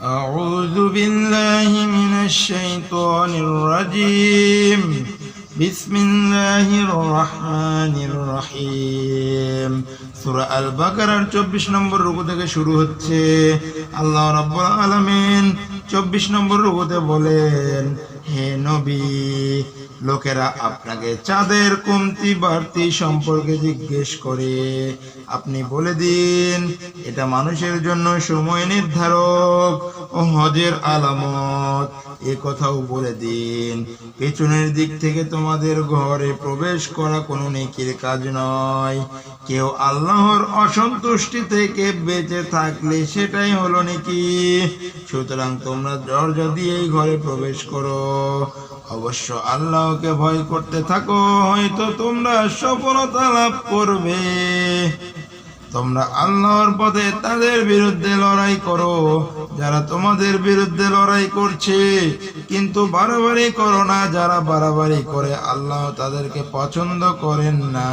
أعوذ بالله من الشيطان الرجيم بسم الله الرحمن الرحيم সূরা আল বাকারার 24 নম্বর রুকু থেকে শুরু হচ্ছে আল্লাহ রাব্বুল আলামিন 24 নম্বর রুকুতে বলেন হে নবী, লোকেরা আপনাকে চাঁদের কমতি বাড়তি সম্পর্কে জিজ্ঞেস করে। আপনি বলে দিন, এটা মানুষের জন্য সময় নির্ধারক ও হজের আলামত। এ কথাও বলে দিন, পেছনের দিক থেকে তোমাদের ঘরে প্রবেশ করা কোনো নেকির কাজ নয়। কেউ আল্লাহর অসন্তুষ্টি থেকে বেঁচে থাকলে সেটাই হলো নাকি। সুতরাং তোমরা দরজা দিয়েই ঘরে প্রবেশ করো। অবশ্য আল্লাহকে ভয় করতে থাকো, হয়তো তোমরা সফলতা লাভ করবে। তোমরা আল্লাহর পথে তাদের বিরুদ্ধে লড়াই করো, যারা তোমাদের বিরুদ্ধে লড়াই করছে। কিন্তু বাড়াবাড়ি করো না, যারা বাড়াবাড়ি করে, আল্লাহ তাদেরকে পছন্দ করেন না।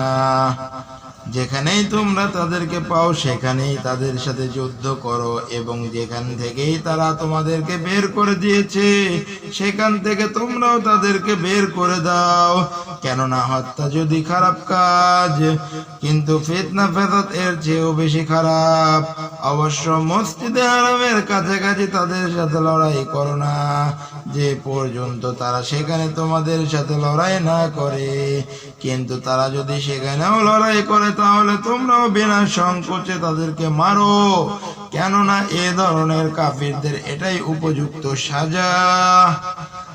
যেখানেই তোমরা তাদেরকে পাও, সেখানেই তাদের সাথে যুদ্ধ করো এবং যেখান থেকেই তারা তোমাদেরকে বের করে দিয়েছে, সেখান থেকে তোমরাও তাদেরকে বের করে দাও। কেননা হত্যা যদি খারাপ কাজ, কিন্তু ফিতনা ফেদত এর চেয়েও বেশি খারাপ। অবশ্য মসজিদে আরামের কাছাকাছি তাদের সাথে লড়াই করো না। যে পর্যন্ত তারা সেখানে তোমাদের সাথে লড়াই না করে, কিন্তু তারা যদি সেখানেও লড়াই করে, তাহলে তোমরাও বিনা সংকোচে তাদেরকে মারো। কেননা এ ধরনের কাফিরদের এটাই উপযুক্ত সাজা।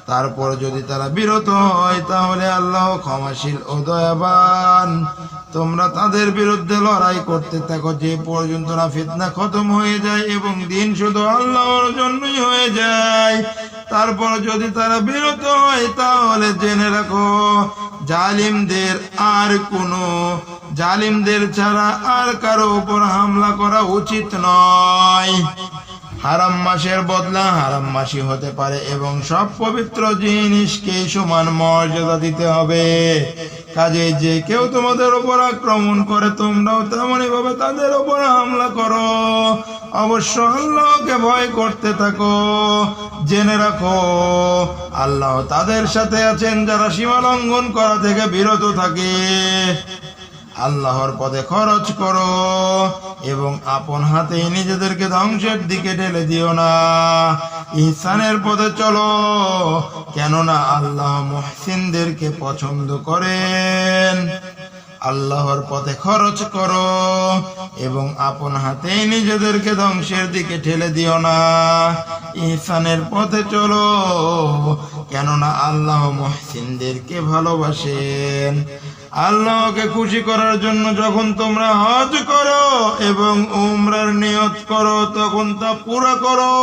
তারপর যদি তারা বিরত হয়, তাহলে আল্লাহ ক্ষমাশীল ও দয়াবান। তোমরা তাদের বিরুদ্ধে লড়াই করতে থাকো, যে পর্যন্ত না ফিতনা খতম হয়ে যায় এবং দিন শুধু আল্লাহর জন্যই হয়ে যায়। তারপর যদি তারা বিরত হয়, তাহলে জেনে রাখো, জালিমদের আর কোনো, জালিমদের ছাড়া আর কারও উপর হামলা করা উচিত নয়। হারাম মাসের বদলা হারাম মাসি হতে পারে এবং সব পবিত্র জিনিসকে সমান মর্যাদা দিতে হবে। কাজে যে কেউ তোমাদের উপর আক্রমণ করে, তোমরাও তেমনই ভাবে তাদের উপর হামলা করো। অবশ্য আল্লাহকে ভয় করতে থাকো। জেনে রাখো, আল্লাহ তাদের সাথে আছেন যারা সীমা লঙ্ঘন করা থেকে বিরত থাকে। আল্লাহর পদে খরচ করো এবং আপন হাতে নিজেদেরকে ধ্বংসের দিকে ঠেলে দিও না। ইহসানের পদে চলো, কেননা আল্লাহ মহসিনদেরকে পছন্দ করেন। আল্লাহর পথে খরচ করো এবং আপন হাতে নিজেদেরকে ধ্বংসের দিকে ঠেলে দিও না। ইহসানের পথে চলো, কেননা আল্লাহ মহসিনদেরকে ভালোবাসেন। আল্লাহকে খুশি করার জন্য যখন তোমরা হজ করো এবং উমরার নিয়ত করো, তখন তা পুরা করো।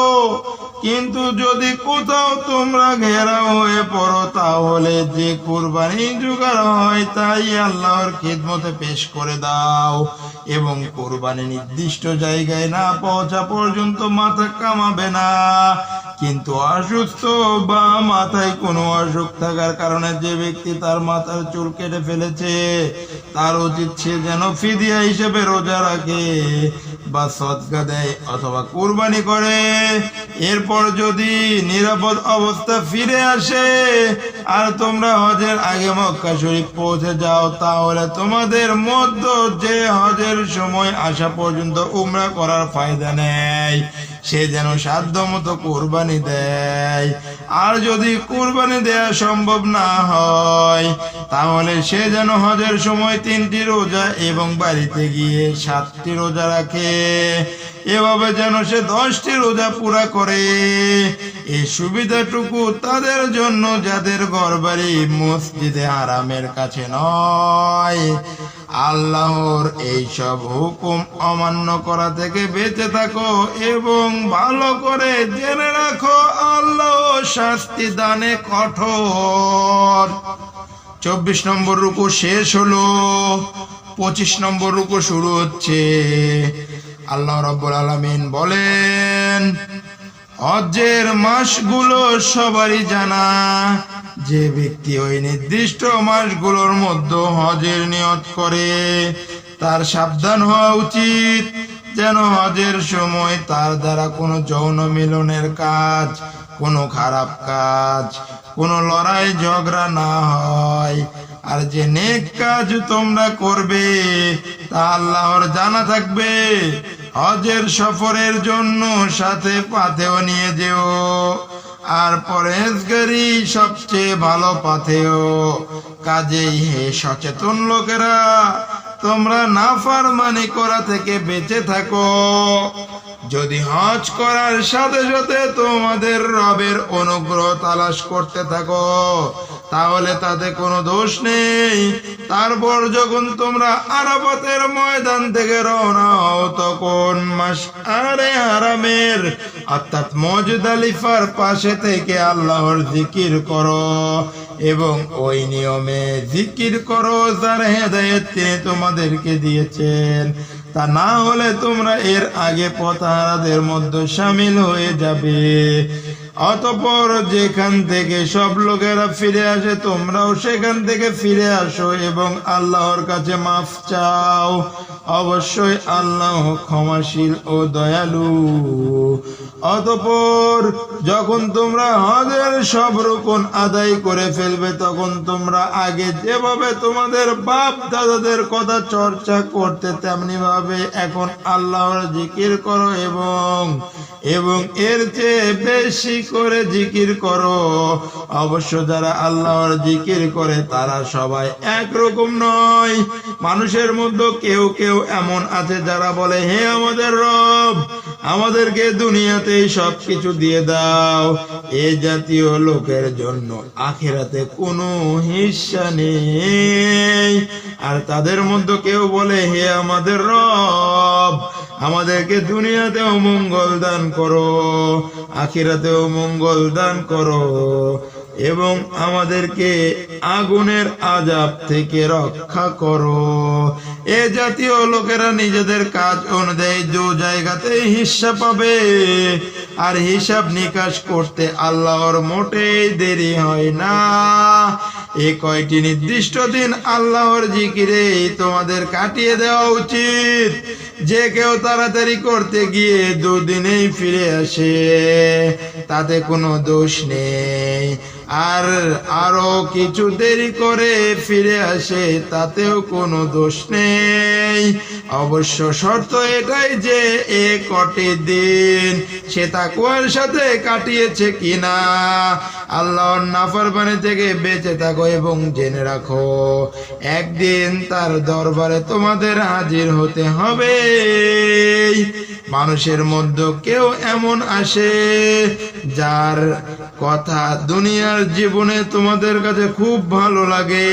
কিন্তু যদি কোথাও তোমরা ঘেরাও হয়ে পড়ো, তাহলে যে কুরবানি জোগাড় হয়, তাই আল্লাহর খিদমতে পেশ করে দাও এবং কোরবানি নির্দিষ্ট জায়গায় না পৌঁছা পর্যন্ত মাথা কামাবে না। কিন্তু অসুস্থ বা মাথায় কোনো অসুখ থাকার কারণে যে ব্যক্তি তার মাথার চুল কেটে ফেলেছে, তার উচিত সে যেন ফিদিয়া হিসেবে রোজা রাখে বা সদকা দেয় অথবা কুরবানি করে। এরপর যদি নিরাপদ অবস্থা ফিরে আসে, আর তোমরা হজের আগে মক্কা শরীফ পৌঁছে যাও, তাহলে তোমাদের মধ্য যে হজের সময় আসা পর্যন্ত উমরা করার ফায়দা নেয় সে যেন সাধ্য মতো কোরবানি দেয়। আর যদি কোরবানি দেয়া সম্ভব না হয়, তাহলে সে যেন হজের সময় তিনটি রোজা এবং বাড়িতে গিয়ে সাতটি রোজা রাখে। এভাবে যেন সে দশটি রোজা পুরা করে। এই সুবিধাটুকু তাদের জন্য যাদের ঘরবাড়ি মসজিদে আরামের কাছে নয়। আল্লাহর এইসব হুকুম অমান্য করা থেকে বেঁচে থাকো এবং ভালো করে জেনে রাখো আল্লাহ শাস্তি দানে কঠোর। চব্বিশ নম্বর রুকু শেষ হলো, পঁচিশ নম্বর রুকু শুরু হচ্ছে। আল্লাহ রব্বুল আলমিন বলেন হজ্জের মাসগুলো সবারই জানা। যে ব্যক্তি ওই নির্দিষ্ট মাসগুলোর মধ্যে হজের নিয়ত করে, তার সাবধান হওয়া উচিত। যেন হজের সময় তার দ্বারা কোনো যৌন মিলনের কাজ, কোনো খারাপ কাজ, কোনো লড়াই ঝগড়া না হয়। আর যে নেক কাজ তোমরা করবে, তা আল্লাহর জানা থাকবে। হজের সফরের জন্য সাথে পাথেও নিয়ে যেও। আর পরেশগারি সবচেয়ে ভালো পাথেও। কাজেই হে সচেতন লোকেরা, তোমরা নাফারমানি করা থেকে বেঁচে থাকো। যদি হজ করার সাথে সাথে তোমাদের রবের অনুগ্রহ তালাশ করতে থাকো তাহলে তাতে কোনো দোষ নেই। তারপর যখন তোমরা আরাফাতের ময়দান থেকে রওনা হও, তখন মাস আরে হারামের, অর্থাৎ মজদালিফার পাশে থেকে আল্লাহর জিকির করো এবং ওই নিয়মে জিকির করো যার হেদায়েত তিনি তোমাদেরকে দিয়েছেন। তা না হলে তোমরা এর আগে পথহারাদের মধ্যে সামিল হয়ে যাবে। অতপর যেখান থেকে সব লোকেরা ফিরে আসে, তোমরাও সেখান থেকে ফিরে আসো এবং আল্লাহর কাছে মাফ চাও। অবশ্যই আল্লাহ ক্ষমাশীল ও দয়ালু। অতপর যখন তোমরা হজের সব রকম আদায় করে ফেলবে, তখন তোমরা আগে যেভাবে তোমাদের বাপ দাদাদের কথা চর্চা করতে তেমনি ভাবে এখন আল্লাহর জিকির করো এবং এবং এর চেয়ে বেশি করে জিকির করো। অবশ্য যারা আল্লাহর জিকির করে, তারা সবাই একরকম নয়। মানুষের মধ্যে কেউ কেউ এমন আছে যারা বলে, হে আমাদের রব, আমাদেরকে দুনিয়াতেই সব কিছু দিয়ে দাও। এ জাতীয় লোকের জন্য আখেরাতে কোনো হিস্সা নেই। আর তাদের মধ্যে কেউ বলে, হে আমাদের রব আমাদেরকে দুনিয়াতেও মঙ্গল দান করো আখিরাতেও মঙ্গল দান করো। এবং আমাদেরকে আগুনের আজাব থেকে রক্ষা করো। এ জাতীয় লোকেরা নিজেদের কাজ অনুযায়ী দু জায়গাতেই হিসাব পাবে। আর হিসাব নিকাশ করতে আল্লাহর মোটেই দেরি হয় না। এ কয়টি নির্দিষ্ট দিন আল্লাহর জিকিরে তোমাদের কাটিয়ে দেওয়া উচিত। যে কেউ তাড়াতাড়ি করতে গিয়ে দুদিনেই ফিরে আসে, তাতে কোনো দোষ নেই। আর আরও কিছু দেরি করে ফিরে আসে, তাতেও কোনো দোষ নেই। অবশ্য শর্ত এটাই যে এ কটি দিন সে তাকুয়ার সাথে কাটিয়েছে কিনা, আল্লাহর নাফরমানি থেকে বেঁচে থাকো এবং জেনে রাখো, একদিন তার দরবারে তোমাদের হাজির হতে হবে। মানুষের মধ্যে কেউ এমন আসে যার কথা দুনিয়ার জীবনে তোমাদের কাছে খুব ভালো লাগে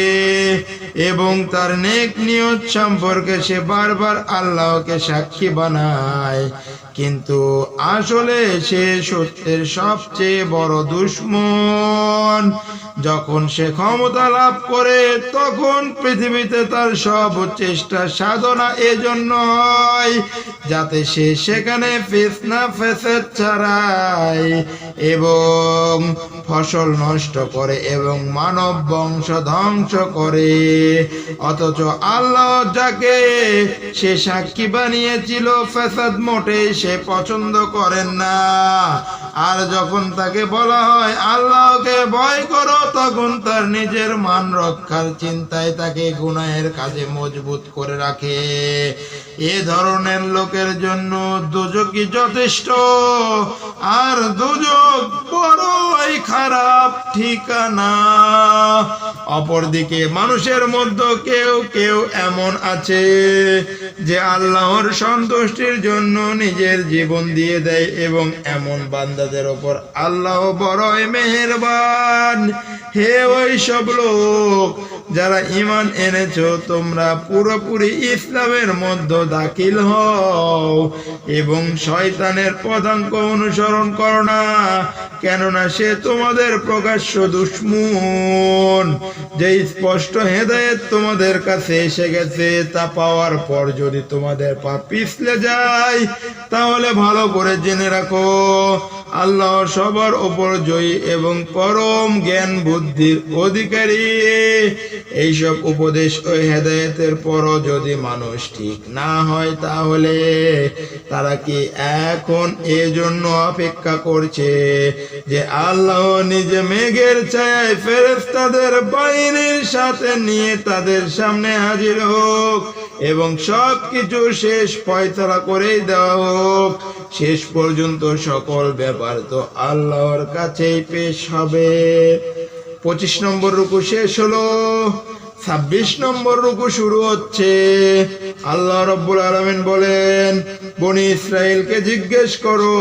এবং তার নেক নিয়ত সম্পর্কে সে বারবার আল্লাহকে সাক্ষী বানায়। কিন্তু আসলে সে সত্যের সবচেয়ে বড় দুশ্মন। যখন সে ক্ষমতা লাভ করে, তখন পৃথিবীতে তার সব চেষ্টা সাধনা এজন্য হয় যাতে সে সেখানে ফেসনা ফেসেদ ছাড়ায় এবং ফসল নষ্ট করে এবং মানব বংশ ধ্বংস করে। অথচ আল্লাহ যাকে সে সাক্ষী বানিয়েছিল ফেসাদ মোটেই সে পছন্দ করেন না। আর যখন তাকে বলা হয়, আল্লাহকে ভয় করো, তখন তার নিজের মান রক্ষার চিন্তায় তাকে গুনাহের কাজে মজবুত করে রাখে। এ ধরনের লোকের জন্য দুজকই যথেষ্ট? আর দুজক বড়ই খারাপ ঠিকানা। অপরদিকে মানুষের মধ্যে কেউ কেউ এমন আছে যে আল্লাহর সন্তুষ্টির জন্য নিজের জীবন দিয়ে দেয় এবং এমন বান্দাদের ওপর আল্লাহ বড়ই মেহেরবান। হে ওই সব লোক, যারা ইমান এনেছো, তোমরা পুরোপুরি ইসলামের মধ্যে দাখিল হও এবং শয়তানের পদাঙ্ক অনুসরণ করো না, কেননা সে তোমাদের প্রকাশ্য দুশ্মন। যে স্পষ্ট হেদায়েত তোমাদের কাছে এসে গেছে, তা পাওয়ার পর যদি তোমাদের পা পিছলে যায় তাহলে ভালো করে জেনে রাখো, আল্লাহ সবার ওপর জয়ী এবং পরম জ্ঞান বুদ্ধির অধিকারী। এইসব উপদেশ ও হেদায়েতের পরও যদি মানুষ ঠিক না হয় তাহলে তারা কি এখন এজন্য অপেক্ষা করছে যে আল্লাহ নিজে মেঘের ছায় ফেরেস্তাদের বাহিনীর সাথে নিয়ে তাদের সামনে হাজির হোক? এবং সব কিছু শেষ পয়তলা করেই দেওয়া হোক। শেষ পর্যন্ত সকল ব্যাপার তো আল্লাহর কাছেই পেশ হবে। পঁচিশ নম্বর রুকু শেষ হলো। ছাব্বিশ নম্বর রুকু শুরু হচ্ছে। আল্লাহ রব্বুল আলমিন বলেন, বনি ইসরায়েলকে জিজ্ঞেস করো,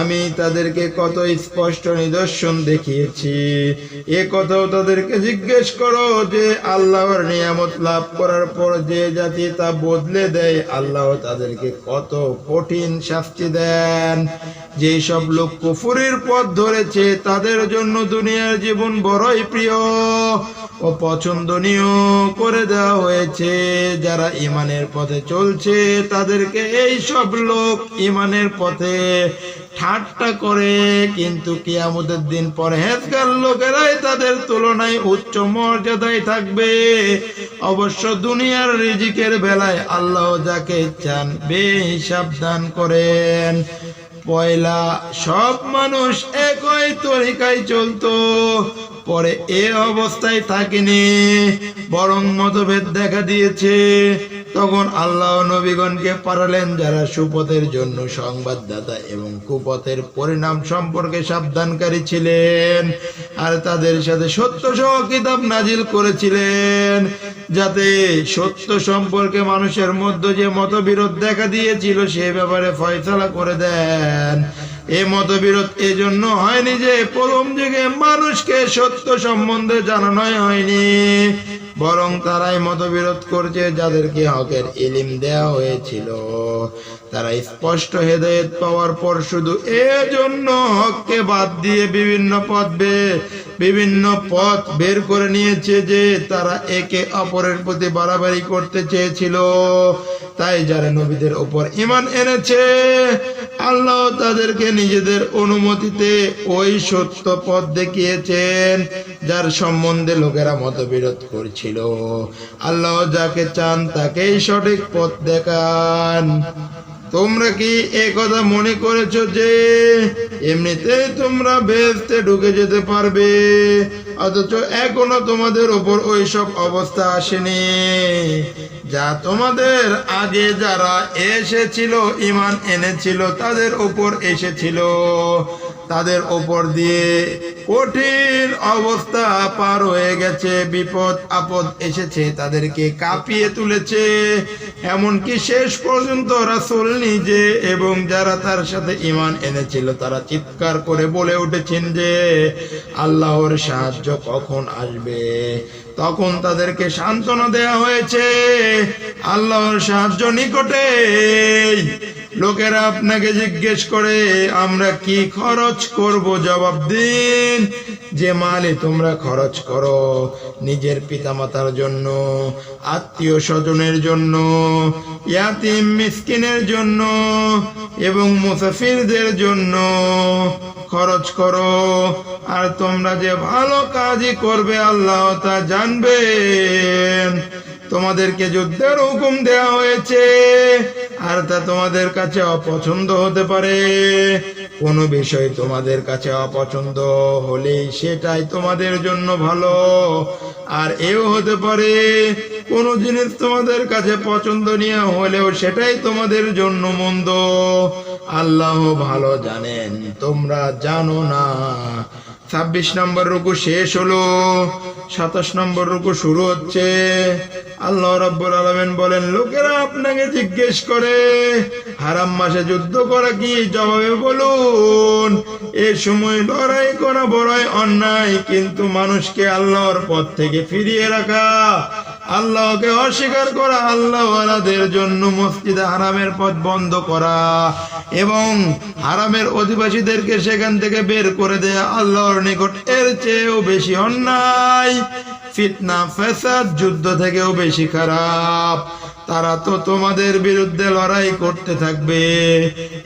আমি তাদেরকে কত স্পষ্ট নিদর্শন দেখিয়েছি। এ কথাও তাদেরকে জিজ্ঞেস করো যে, আল্লাহর নিয়ামত লাভ করার পর যে জাতি তা বদলে দেয়, আল্লাহ তাদেরকে কত কঠিন শাস্তি দেন। যেই সব লোক কুফুরির পথ ধরেছে, তাদের জন্য দুনিয়ার জীবন বড়ই প্রিয় ও করে দেওয়া হয়েছে। যারা ইমানের পথে চলছে, তাদেরকে এই সব লোক ইমানের পথে ঠাট্টা করে। কিন্তু কিয়ামতের দিন পরহেজগার লোকেরাই তাদের তুলনায় উচ্চ মর্যাদায় থাকবে। অবশ্য দুনিয়ার রিজিকের বেলায় আল্লাহ যাকে চান বেহিসাব দান করেন। পয়লা সব মানুষ একই তরিকায় চলতো পরে এ অবস্থায় থাকেনি বরং মতভেদ দেখা দিয়েছে। তখন আল্লাহ নবীগণকে পারালেন যারা সুপথের জন্য সংবাদদাতা এবং কুপথের পরিণাম সম্পর্কে সাবধানকারী ছিলেন আর তাদের সাথে সত্য সহ কিতাব নাজিল করেছিলেন, যাতে সত্য সম্পর্কে মানুষের মধ্যে যে মতবিরোধ দেখা দিয়েছিল সে ব্যাপারে ফয়সলা করে দেন। এ মতবিরোধ এজন্য হয়নি যে প্রথম যুগে মানুষকে সত্য সম্বন্ধে জানানোই হয়নি। বরং তারাই মতবিরোধ করছে, যাদেরকে হকের ইলিম দেওয়া হয়েছিল। তারা স্পষ্ট হেদায়েত পাওয়ার পর শুধু এজন্য হককে বাদ দিয়ে বিভিন্ন পথ বিভিন্ন পথ বের করে নিয়েছে যে তারা একে অপরের প্রতি বাড়াবাড়ি করতে চেয়েছিল। তাই যারা নবীদের উপর ইমান এনেছে আল্লাহ তাদেরকে নিজেদের অনুমতিতে ওই সত্য পথ দেখিয়েছেন, যার সম্বন্ধে লোকেরা মতবিরোধ করছিল। আল্লাহ যাকে চান তাকেই সঠিক পথ দেখান। তোমরা কি এ কথা মনে করেছ যে এমনিতে তোমরা বেহেস্তে ঢুকে যেতে পারবে? অথচ এখনও তোমাদের ওপর ওইসব অবস্থা আসেনি। যা তোমাদের আগে যারা এসেছিল ইমান এনেছিল, তাদের উপর এসেছিল। তাদের উপর দিয়ে কঠিন অবস্থা পার হয়ে গেছে, বিপদ, আপদ এসেছে, তাদেরকে কাঁপিয়ে তুলেছে। এমনকি শেষ পর্যন্ত রাসূল নিজে এবং যারা তার সাথে ইমান এনেছিল, তারা চিৎকার করে বলে উঠেছেন যে, আল্লাহর সাহায্য কখন আসবে? তখন তাদেরকে সান্ত্বনা দেয়া হয়েছে, আল্লাহর সাহায্য নিকটে। লোকেরা আপনাকে জিজ্ঞেস করে, আমরা কি খরচ করব? জবাব দিন, যে মালে তোমরা খরচ করো নিজের পিতামাতার জন্য, আত্মীয় স্বজনের জন্য, ইয়াতিম, মিসকিনের জন্য এবং মুসাফিরদের জন্য। খরচ করো। আর তোমরা যে ভালো কাজই করবে আল্লাহ তা জানবেন তোমাদেরকে যুদ্ধের হুকুম দেওয়া হয়েছে। আর তা তোমাদের কাছে অপছন্দ হতে পারে। কোনো বিষয় তোমাদের কাছে অপছন্দ হলেই সেটাই তোমাদের জন্য ভালো। আর এও হতে পারে, কোনো জিনিস তোমাদের কাছে পছন্দ পছন্দনীয় হলেও সেটাই তোমাদের জন্য মন্দ। আল্লাহ ভালো জানেন, তোমরা জানো না। ছাব্বিশ নম্বর রুকু শেষ হলো, সাতাশ নম্বর রুকু শুরু হচ্ছে। আল্লাহ রব্বুল আলমেন বলেন, লোকেরা আপনাকে জিজ্ঞেস করে, হারাম মাসে যুদ্ধ করা কি? জবাবে বলুন, এ সময় লড়াই করা বড়াই অন্যায়, কিন্তু মানুষকে আল্লাহর পথ থেকে ফিরিয়ে রাখা আল্লাহকে অস্বীকার করা আল্লাহওয়ালাদের জন্য মসজিদে হারামের পথ বন্ধ করা এবং হারামের অধিবাসীদেরকে সেখান থেকে বের করে দেয়া আল্লাহর নিকট এর চেয়েও বেশি অন্যায়, ফিতনা ফেসাদ যুদ্ধ থেকেও বেশি খারাপ। তারা তো তোমাদের বিরুদ্ধে লড়াই করতে থাকবে।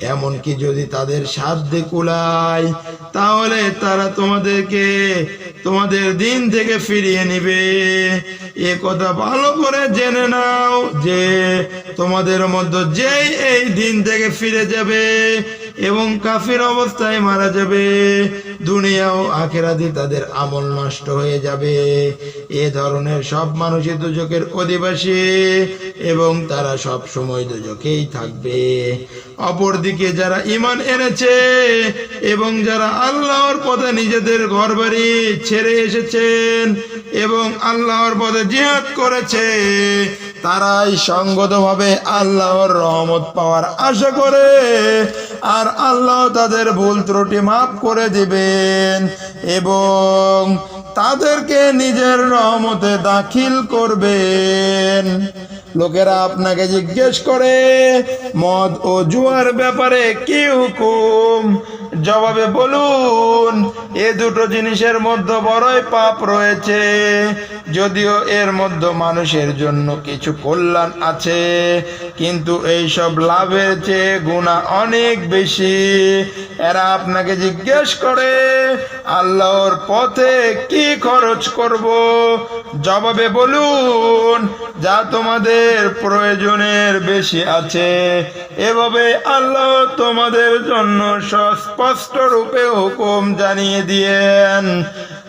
এমনকি যদি তাদের সাধ্যে কুলায়, তাহলে তারা তোমাদেরকে, তোমাদের দিন থেকে ফিরিয়ে নিবে। এ কথা ভালো করে জেনে নাও যে তোমাদের মধ্যে যেই এই দিন থেকে ফিরে যাবে এবং কাফির অবস্থায় মারা যাবে। দুনিয়া ও আখেরাতে তাদের আমল নষ্ট হয়ে যাবে। এ ধরনের সব মানুষই দুজকের অধিবাসী এবং তারা সব সময় দুজকেই থাকবে। অপরদিকে যারা ইমান এনেছে এবং যারা আল্লাহর পথে নিজেদের ঘরবাড়ি ছেড়ে এসেছেন এবং আল্লাহর পথে জিহাদ করেছে তারাই সঙ্গতভাবে আল্লাহর রহমত পাওয়ার আশা করে, আর আল্লাহ তাদের ভুল ত্রুটি মাফ করে দিবেন। এবং তাদেরকে নিজের রহমতে দাখিল করবেন। লোকেরা আপনাকে জিজ্ঞেস করে, মদ ও জুয়ার ব্যাপারে কি হুকুম? জবাবে বলুন, এ দুটো জিনিসের মধ্যে বড়ই পাপ রয়েছে। যদিও এর মধ্যে মানুষের জন্য কিছু কল্যাণ আছে, কিন্তু এই সব লাভের চেয়ে গুণা অনেক বেশি। এরা আপনাকে জিজ্ঞেস করে, আল্লাহর পথে কি খরচ করব। জবাবে বলুন, যা তোমাদের প্রয়োজনের বেশি আছে। এভাবে আল্লাহ তোমাদের জন্য স্পষ্ট রূপে হুকুম জানিয়ে দিয়েন।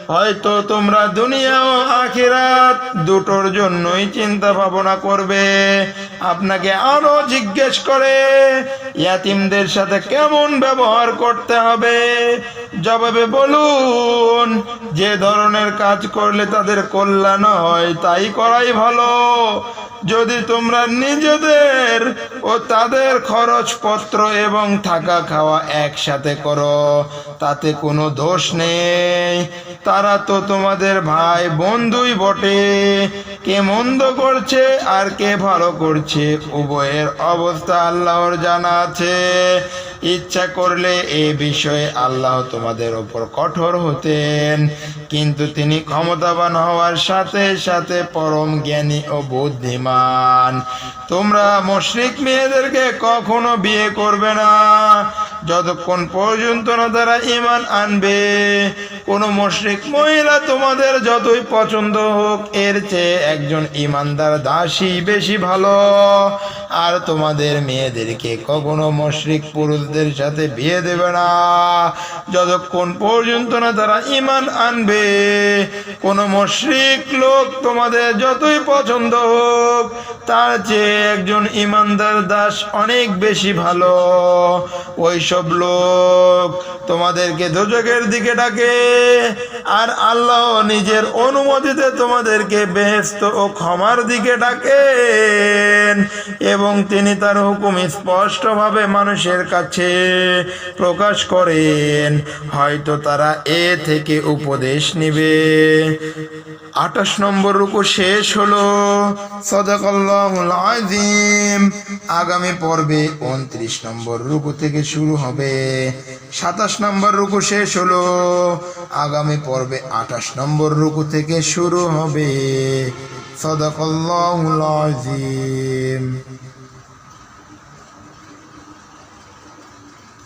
হয়তো তোমরা দুনিয়া ও আখিরাত দুটোর জন্যই চিন্তা ভাবনা করবে। আপনাকে আরও জিজ্ঞেস করে, ইয়াতিমদের সাথে কেমন ব্যবহার করতে হবে? জবাবে বলুন, যে ধরনের কাজ করলে তাদের কল্যাণ হয়, তাই করাই ভালো। যদি তোমরা নিজেদের ও তাদের খরচপত্র এবং থাকা খাওয়া একসাথে করো, তাতে কোনো দোষ নেই। তারা তো তোমাদের ভাই বন্ধুই বটে। কে মন্দ করছে আর কে ভালো করছে, উভয়ের অবস্থা আল্লাহর জানা আছে। ইচ্ছা করলে এ বিষয়ে আল্লাহ তোমাদের ওপর কঠোর হতেন। কিন্তু তিনি ক্ষমতাবান হওয়ার সাথে সাথে পরম জ্ঞানী ও বুদ্ধিমান। তোমরা মুশরিক মেয়েদেরকে কখনো বিয়ে করবে না। যতক্ষণ পর্যন্ত না তারা ইমান আনবে, কোনো মুশরিক মহিলা তোমাদের যতই পছন্দ হোক, এর চেয়ে একজন ইমানদার দাসী বেশি ভালো। আর তোমাদের মেয়েদেরকে কখনো মুশরিক পুরুষদের সাথে বিয়ে দেবে না। যতক্ষণ পর্যন্ত না তারা ইমান আনবে, কোন মুশরিক লোক তোমাদের যতই পছন্দ হোক, তার চেয়ে একজন ইমানদার দাস অনেক বেশি ভালো। ওইসব লোক তোমাদেরকে দোজকের দিকে ডাকে। আর আল্লাহ নিজের অনুমতিতে তোমাদেরকে বেহেস্ত ও ক্ষমার দিকে ডাকেন এবং তিনি তার হুকুম স্পষ্টভাবে মানুষের কাছে প্রকাশ করেন। হয়তো তারা এ থেকে উপদেশ নিবে। আঠাশ নম্বর রুকু শেষ হলো। সদাকল্লাহুল আজিম আগামী পর্বে উনত্রিশ নম্বর রুকু থেকে শুরু হবে। সাতাশ নম্বর রুকু শেষ হলো। আগামী পর্বে আঠাশ নম্বর রুকু থেকে শুরু হবে। সদাকল্লাহুল আজিম